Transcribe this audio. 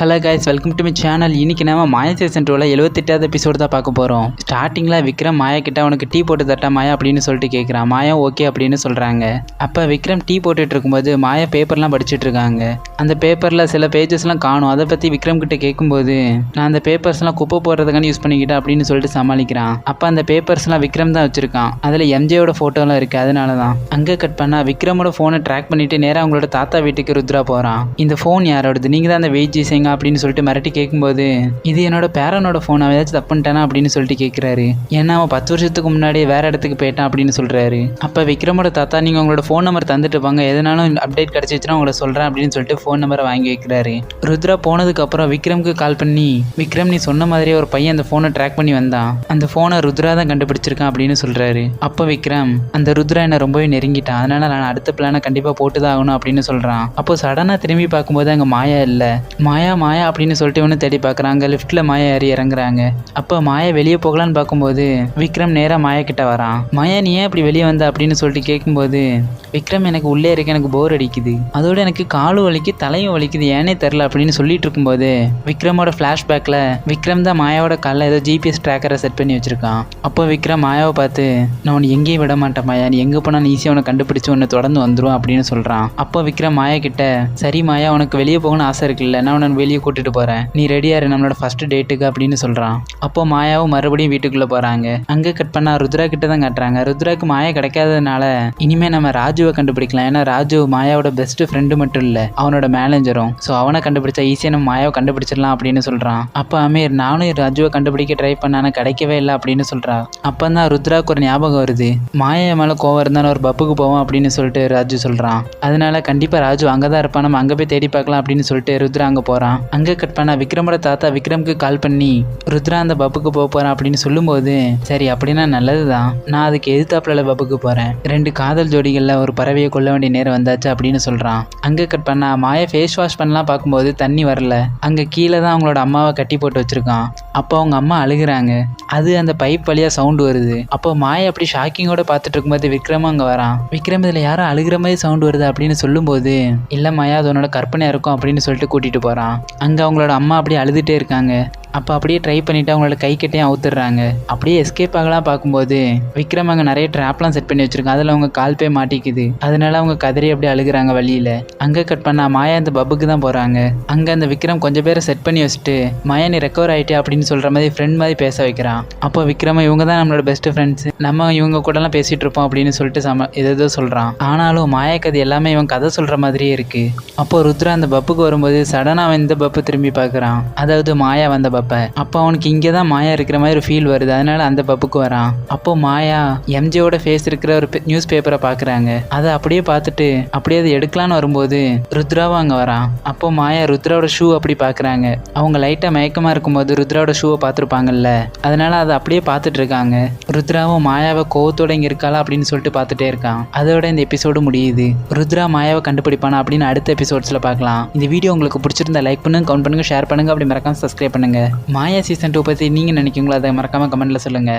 Hello guys welcome to my channel இன்னைக்கு நம்ம மாயா season டூவில் எழுபத்தெட்டாவது எபிசோடு தான் பார்க்க போகிறோம் ஸ்டார்டிங்கில் விக்ரம் மாயா கிட்ட உனக்கு டீ போட்டு தட்டா மாயா அப்படின்னு சொல்லிட்டு கேட்குறான் மாயா ஓகே அப்படின்னு சொல்கிறாங்க அப்போ விக்ரம் டீ போட்டுட்டு இருக்கும்போது மாயா பேப்பர்லாம் படிச்சுட்டு இருக்காங்க. அந்த பேப்பரில் சில பேஜஸ்லாம் காணும். அதை பற்றி விக்ரம் கிட்ட கேட்கும்போது நான் அந்த பேப்பர்ஸ்லாம் குப்பை போடுறதுக்கான யூஸ் பண்ணிக்கிட்டேன் அப்படின்னு சொல்லிட்டு சமாளிக்கிறான். அப்போ அந்த பேப்பர்ஸ்லாம் விக்ரம் தான் வச்சுருக்கான். அதில் எம்ஜேயோட ஃபோட்டோலாம் இருக்குது அதனால தான். அங்கே கட் பண்ணால் விக்ரமோட ஃபோனை ட்ராக் பண்ணிட்டு நேராக அவங்களோட தாத்தா வீட்டுக்கு ருத்ரா போகிறான் இந்த ஃபோன் யாரோடது? நீங்கள் தான் அந்த வெயிட் ஜிசிங்க அப்படின்னு சொல்லிட்டு மிரட்டி கேட்கும்போது இது என்னோட பேரனோட ஃபோன் அவன் ஏதாச்சும் தப்பு பண்ணிட்டானா? அப்படின்னு சொல்லிட்டு கேட்குறாரு ஏன்னா அவன் பத்து வருஷத்துக்கு முன்னாடி வேற இடத்துக்கு போயிட்டான் அப்படின்னு சொல்கிறாரு அப்போ விக்ரமோட தாத்தா நீங்கள் உங்களோட ஃபோன் நம்பர் தந்துட்டு வாங்க எதனாலும் அப்டேட் கிடச்சிச்சுன்னா உங்களை சொல்கிறேன் அப்படின்னு சொல்லிட்டு ஃபோன் நம்பரை வாங்கி வைக்கிறாரு. ருத்ரா போனதுக்கப்புறம் விக்ரம்க்கு கால் பண்ணி விக்ரம் நீ சொன்ன மாதிரியே ஒரு பையன் அந்த ஃபோனை ட்ராக் பண்ணி வந்தான். அந்த ஃபோனை ருத்ரா தான் கண்டுபிடிச்சிருக்கான் அப்படின்னு சொல்கிறாரு அப்போ விக்ரம் அந்த ருத்ரா என்னை ரொம்பவே நெருங்கிட்டான். அதனால நான் அடுத்த பிளானை கண்டிப்பாக போட்டு தான் ஆகணும் அப்படின்னு சொல்கிறான் அப்போ சடனாக திரும்பி பார்க்கும்போது அங்கே மாயா இல்லை. மாயா மாயா அப்படின்னு சொல்லிட்டு ஒன்று தேடி பார்க்குறாங்க. லிஃப்ட்டில் மாயா ஏறி இறங்குறாங்க. அப்போ மாயா வெளியே போகலான்னு பார்க்கும்போது விக்ரம் நேராக மாயா கிட்ட வரான். மாயா நீ ஏன் இப்படி வெளியே வந்த? அப்படின்னு சொல்லிட்டு கேட்கும்போது விக்ரம் எனக்கு உள்ளே இருக்க எனக்கு போர் அடிக்குது. அதோட எனக்கு காலும் வலிக்கு தலையும் வலிக்குது ஏனே தெரில அப்படின்னு சொல்லிட்டு இருக்கும்போது விக்ரமோட ஃப்ளாஷ்பேக்கில் விக்ரம் தான் மாயாவோட காலில் ஏதோ ஜிபிஎஸ் ட்ராக்கரை செட் பண்ணி வச்சிருக்கான். அப்போ விக்ரம் மாயாவை பார்த்து நான் உன்னை எங்கேயும் விட மாட்டேன் மாயா. நீ எங்கே போனாலும் ஈஸியாக உன்னை கண்டுபிடிச்சி உன்னை தொடர்ந்து வந்துடும் அப்படின்னு சொல்கிறான் அப்போ விக்ரம் மாயா கிட்ட சரி மாயா உனக்கு வெளியே போகணும்னு ஆசை இருக்குல்ல. நான் உன்னை வெளியே கூட்டிட்டு போகிறேன் நீ ரெடியா இரு நம்மளோட ஃபர்ஸ்ட் டேட்டுக்கு அப்படின்னு சொல்கிறான் அப்போ மாயாவும் மறுபடியும் வீட்டுக்குள்ளே போகிறாங்க அங்கே கட் பண்ணா ருத்ரா கிட்ட தான் காட்டுறாங்க. ருத்ராக்கு மாயா கிடைக்காததுனால இனிமே நம்ம ராஜுவை கண்டுபிடிக்கலாம். ஏன்னா ராஜு மாயாவோட பெஸ்ட் ஃப்ரெண்டு மட்டும் இல்லை அவனோட மேனேஜரும் ஸோ அவனை கண்டுபிடிச்சா ஈஸியாக நம்ம மாயாவை கண்டுபிடிச்சிடலாம் அப்படின்னு சொல்கிறான் அப்போ அமீர் நானும் ராஜுவை கண்டுபிடிக்க ட்ரை பண்ணானா கிடைக்கவே இல்லை அப்படின்னு சொல்றா. அப்போ தான் ருத்ராக்கு ஒரு ஞாபகம் வருது. மாயா மேலே கோவம் இருந்தாலும் ஒரு பப்புக்கு போவோம் அப்படின்னு சொல்லிட்டு ராஜு சொல்கிறான் அதனால கண்டிப்பாக ராஜு அங்கே தான் இருப்பான். நம்ம அங்கே போய் தேடி பார்க்கலாம் அப்படின்னு சொல்லிட்டு ருத்ரா அங்கே போகிறான் அங்கே கட் பண்ண விக்ரமோட தாத்தா விக்ரம்க்கு கால் பண்ணி ருத்ரா அந்த பப்புக்கு போக போகிறான் அப்படின்னு சொல்லும்போது சரி அப்படின்னா நல்லது தான் நான் அதுக்கு எதிர்த்தாப்புல பப்புக்கு போகிறேன் ரெண்டு காதல் ஜோடிகளில் ஒரு பறவையை கொல்ல வேண்டிய நேரம் வந்தாச்சு அப்படின்னு சொல்கிறான் அங்கே கட் பண்ணா மாய ஃபேஸ் வாஷ் பண்ணலாம் பார்க்கும்போது தண்ணி வரல. அங்கே கீழே தான் அவங்களோட அம்மாவை கட்டி போட்டு வச்சுருக்கான். அப்போ அவங்க அம்மா அழுகுறாங்க. அது அந்த பைப் வழியாக சவுண்டு வருது. அப்போ மாய அப்படி ஷாக்கிங்கோட பார்த்துட்டு இருக்கும்போது விக்ரமும் அங்கே வரான். விக்ரம் இதில் யாரும் அழுகிற மாதிரி சவுண்டு வருது அப்படின்னு சொல்லும்போது இல்லை மாயா அது உன்னோட கற்பனையாக இருக்கும் அப்படின்னு சொல்லிட்டு கூட்டிகிட்டு போகிறான் அங்கே அவங்களோட அம்மா அப்படியே அழுதுகிட்டே இருக்காங்க. அப்போ அப்படியே ட்ரை பண்ணிவிட்டு அவங்களோட கை கட்டையும் அவுத்துடுறாங்க. அப்படியே எஸ்கேப் ஆகலாம் பார்க்கும்போது விக்ரம் அங்கே நிறைய ட்ராப்லாம் செட் பண்ணி வச்சிருக்காங்க. அதில் அவங்க கால் போய் மாட்டிக்குது. அதனால அவங்க கதறி அப்படியே அழுகுறாங்க வழியில். அங்கே கட் பண்ணா மாயா அந்த பப்புக்கு தான் போகிறாங்க அங்கே அந்த விக்ரம் கொஞ்சம் பேரை செட் பண்ணி வச்சுட்டு மாயா நீ ரெக்கவர் ஆகிட்டே அப்படின்னு சொல்கிற மாதிரி ஃப்ரெண்ட் மாதிரி பேச வைக்கிறான். அப்போ விக்ரம இவங்க தான் நம்மளோட பெஸ்ட் ஃப்ரெண்ட்ஸ் நம்ம இவங்க கூடலாம் பேசிகிட்டு இருப்போம் அப்படின்னு சொல்லிட்டு சம எதோ சொல்கிறான் ஆனாலும் மாயா கதை எல்லாமே இவன் கதை சொல்கிற மாதிரியே இருக்குது அப்போ ருத்ரா அந்த பப்புக்கு வரும்போது சடனாக அவன் இந்த பப்பு திரும்பி பார்க்குறான். அதாவது மாயா வந்த பப்பு அப்போ அவனுக்கு இங்கே தான் மாயா இருக்கிற மாதிரி ஒரு ஃபீல் வருது. அதனால அந்த பப்புக்கு வரான். அப்போ மாயா எம்ஜியோட ஃபேஸ் இருக்கிற ஒரு நியூஸ் பேப்பரை பார்க்குறாங்க அதை அப்படியே பார்த்துட்டு அப்படியே அதை எடுக்கலான்னு வரும்போது ருத்ராவும் அங்கே வரான். அப்போ மாயா ருத்ராவோட ஷூ அப்படி பார்க்குறாங்க அவங்க லைட்டாக மயக்கமாக இருக்கும்போது ருத்ராவோட ஷூவை பார்த்துருப்பாங்கல்ல. அதனால அதை அப்படியே பார்த்துட்டு இருக்காங்க. ருத்ராவும் மாயாவை கோவத்தோட இங்கே இருக்காளா அப்படின்னு சொல்லிட்டு பார்த்துட்டே இருக்கான். அதோட இந்த எபிசோடு முடியுது. ருத்ரா மாயாவை கண்டுபிடிப்பானா அப்படின்னு அடுத்த எபிசோட்ஸில் பார்க்கலாம். இந்த வீடியோ உங்களுக்கு பிடிச்சிருந்தா லைக் பண்ணுங்க கவுண்ட் பண்ணுங்க ஷேர் பண்ணுங்க. அப்படி மறக்காம சப்ஸ்கிரைப் பண்ணுங்க. மாயா சீசன் டூ பற்றி நீங்கள் நினைக்கிறீங்களோ? அதை மறக்காம கமெண்ட்ல சொல்லுங்க.